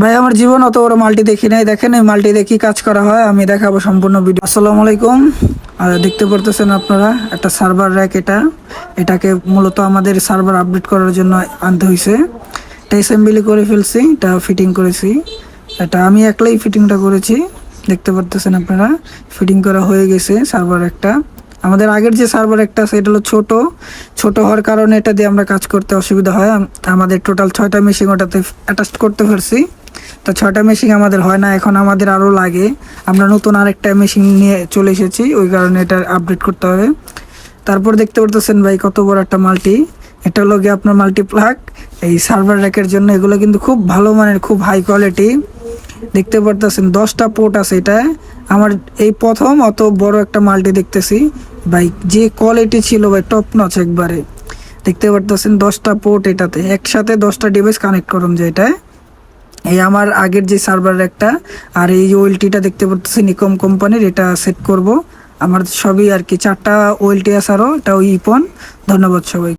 ভাই, আমার জীবন অত বড় মাল্টি দেখি নাই, দেখেন এই মাল্টি কি কাজ করা হয়, আমি দেখাবো সম্পূর্ণ ভিডিও। আসসালামু আলাইকুম। আর দেখতে পারতেছেন আপনারা, একটা সার্ভার র্যাক এটা। এটাকে মূলত আমাদের সার্ভার আপডেট করার জন্য আনতে হয়েছে এটা অ্যাসেম্বলি করে ফেলছি, এটা ফিটিং করেছি। এটা আমি একলাই ফিটিংটা করেছি, দেখতে পারতেছেন আপনারা। ফিটিং করা হয়ে গেছে সার্ভার একটা আমাদের আগের যে সার্ভার একটা আছে, এটা হলো ছোট। ছোট হওয়ার কারণে এটা দিয়ে আমরা কাজ করতে অসুবিধা হয়। আমাদের টোটাল ছয়টা মেশিন ওটাতে অ্যাটাচ করতে পারছি। তো ছয়টা মেশিন আমাদের হয় না, এখন আমাদের আরও লাগে। আমরা নতুন আরেকটা মেশিন নিয়ে চলে এসেছি, ওই কারণে এটা আপডেট করতে হবে। তারপর দেখতে পারতেছেন ভাই কত বড় একটা মাল্টি এটা হলো গিয়ে আপনার মাল্টি প্লাগ এই সার্ভার র্যাকের জন্য। এগুলো কিন্তু খুব ভালো মানের, খুব হাই কোয়ালিটি দেখতে পারতেছেন, দশটা পোর্ট আছে এটা। আমার এই প্রথম অত বড় একটা মাল্টি দেখতেছি। ভাই, যে কোয়ালিটি ছিল ভাই টপ নচ একবারে। দেখতে পারতেছেন, দশটা পোর্ট এটাতে। একসাথে দশটা ডিভাইস কানেক্ট করুন যে এটায় এই আমার আগের যে সার্ভার একটা, আর এই ওয়েলটিটা দেখতে পাচ্ছি নিকম কোম্পানির এটা সেট করব। আমার সবই আর কি, চারটা ওয়েলটি আছে আরও এটা ইপন ধন্যবাদ সবাই